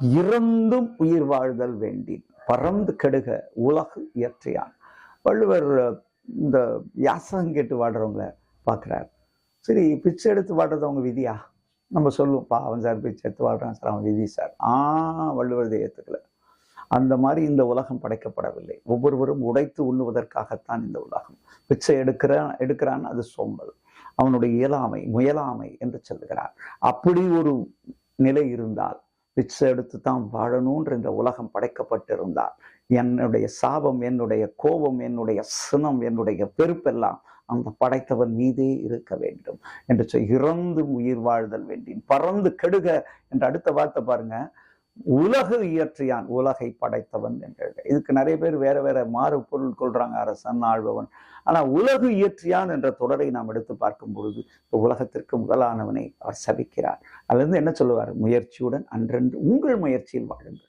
இறந்தும் உயிர் வாழ்தல் வேண்டின். பறந்து கெடுக உலகு இயற்றையான். வள்ளுவர் இந்த யாசகம் கேட்டு வாடுறவங்கள பார்க்குறார் சரி பிச்சை எடுத்து வாடுறது அவங்க விதியா? நம்ம சொல்லுவோம் பா அவன் சார் பிச்சை எடுத்து வாடுறான் சார் அவன் விதி சார். ஆ வள்ளுவர் இதை ஏற்றுக்கல அந்த மாதிரி இந்த உலகம் படைக்கப்படவில்லை. ஒவ்வொருவரும் உடைத்து உண்ணுவதற்காகத்தான் இந்த உலகம். பிச்சை எடுக்கிறான் எடுக்கிறான் அது சோம்பல். அவனுடைய இயலாமை முயலாமை என்று சொல்லுகிறார். அப்படி ஒரு நிலை இருந்தால் பிச்சை எடுத்து தான் வாழணும்ன்ற இந்த உலகம் படைக்கப்பட்டிருந்தார். என்னுடைய சாபம் என்னுடைய கோபம் என்னுடைய சினம் என்னுடைய பெருப்பெல்லாம் அந்த படைத்தவன் மீதே இருக்க வேண்டும் என்று சொல் இறந்து உயிர் வாழ்தல் வேண்டின் பறந்து கெடுக என்று அடுத்த வார்த்தை பாருங்க. உலகு இயற்றியான் உலகை படைத்தவன் என்று இதுக்கு நிறைய பேர் வேற வேற மாறு பொருள் கொள்றாங்க அரசன் ஆழ்பவன். ஆனா உலகு இயற்றியான் என்ற தொடரை நாம் எடுத்து பார்க்கும் பொழுது உலகத்திற்கு முதலானவனை அவர் சபிக்கிறார். அதுல இருந்து என்ன சொல்லுவார்? முயற்சியுடன் அன்றென்று உங்கள் முயற்சியில் வாழுங்கள்.